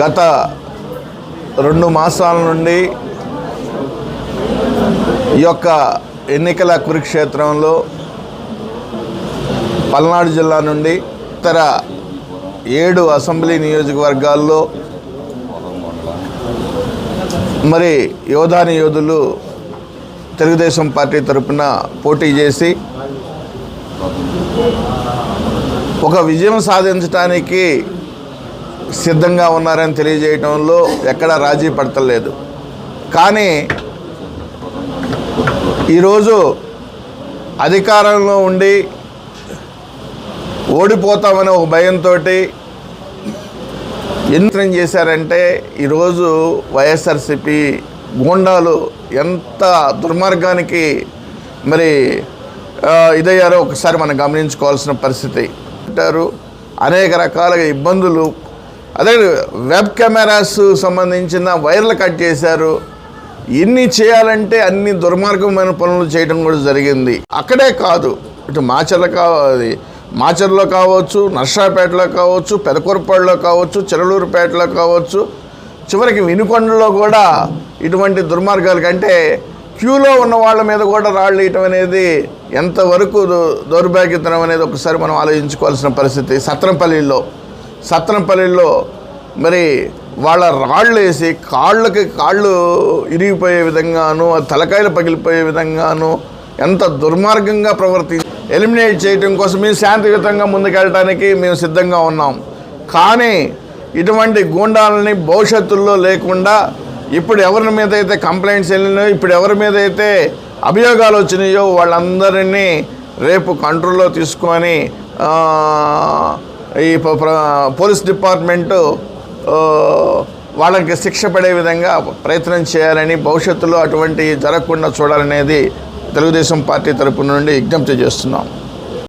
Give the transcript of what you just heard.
గత రెండు మాసాల నుండి ఈ యొక్క ఎన్నికల కురుక్షేత్రంలో పల్నాడు జిల్లా నుండి ఇతర ఏడు అసెంబ్లీ నియోజకవర్గాల్లో మరి యోధాని యోధులు తెలుగుదేశం పార్టీ తరపున పోటీ చేసి ఒక విజయం సాధించడానికి సిద్ధంగా ఉన్నారని తెలియజేయడంలో ఎక్కడ రాజీ పడతలేదు. కానీ ఈరోజు అధికారంలో ఉండి ఓడిపోతామనే ఒక భయంతో యంత్రం చేశారంటే ఈరోజు వైఎస్ఆర్సిపి గూండాలు ఎంత దుర్మార్గానికి మరి ఇదయ్యారో ఒకసారి మనం గమనించుకోవాల్సిన పరిస్థితి. అంటారు అనేక రకాలుగా ఇబ్బందులు అదే వెబ్ కెమెరాస్ సంబంధించిన వైర్లు కట్ చేశారు. ఎన్ని చేయాలంటే అన్ని దుర్మార్గమైన పనులు చేయడం కూడా జరిగింది. అక్కడే కాదు ఇటు మాచర్ల కావాలి మాచర్లో కావచ్చు నర్సాపేటలో కావచ్చు పెదకూరపాడులో కావచ్చు చెరలూరుపేటలో కావచ్చు చివరికి వినుకొండలో కూడా ఇటువంటి దుర్మార్గాలు. కంటే క్యూలో ఉన్న వాళ్ళ మీద కూడా రాళ్ళు వేయటం అనేది ఎంతవరకు దౌర్భాగ్యతనం అనేది ఒకసారి మనం ఆలోచించుకోవాల్సిన పరిస్థితి. సత్రంపల్లిలో సత్తనపల్లిలో మరి వాళ్ళ రాళ్ళు వేసి కాళ్ళకి కాళ్ళు ఇరిగిపోయే విధంగాను తలకాయలు పగిలిపోయే విధంగాను ఎంత దుర్మార్గంగా ప్రవర్తి ఎలిమినేట్ చేయటం కోసం మేము శాంతియుతంగా ముందుకెళ్ళటానికి మేము సిద్ధంగా ఉన్నాం. కానీ ఇటువంటి గూండాలని భవిష్యత్తులో లేకుండా ఇప్పుడు ఎవరి మీద అయితే కంప్లైంట్స్ వెళ్ళినాయో ఇప్పుడు ఎవరి మీద అయితే అభియోగాలు వచ్చినాయో వాళ్ళందరినీ రేపు కంట్రోల్లో తీసుకొని ఈ పోలీస్ డిపార్ట్మెంటు వాళ్ళకి శిక్ష పడే విధంగా ప్రయత్నం చేయాలని భవిష్యత్తులో అటువంటి జరగకుండా చూడాలనేది తెలుగుదేశం పార్టీ తరపు నుండి విజ్ఞప్తి చేస్తున్నాం.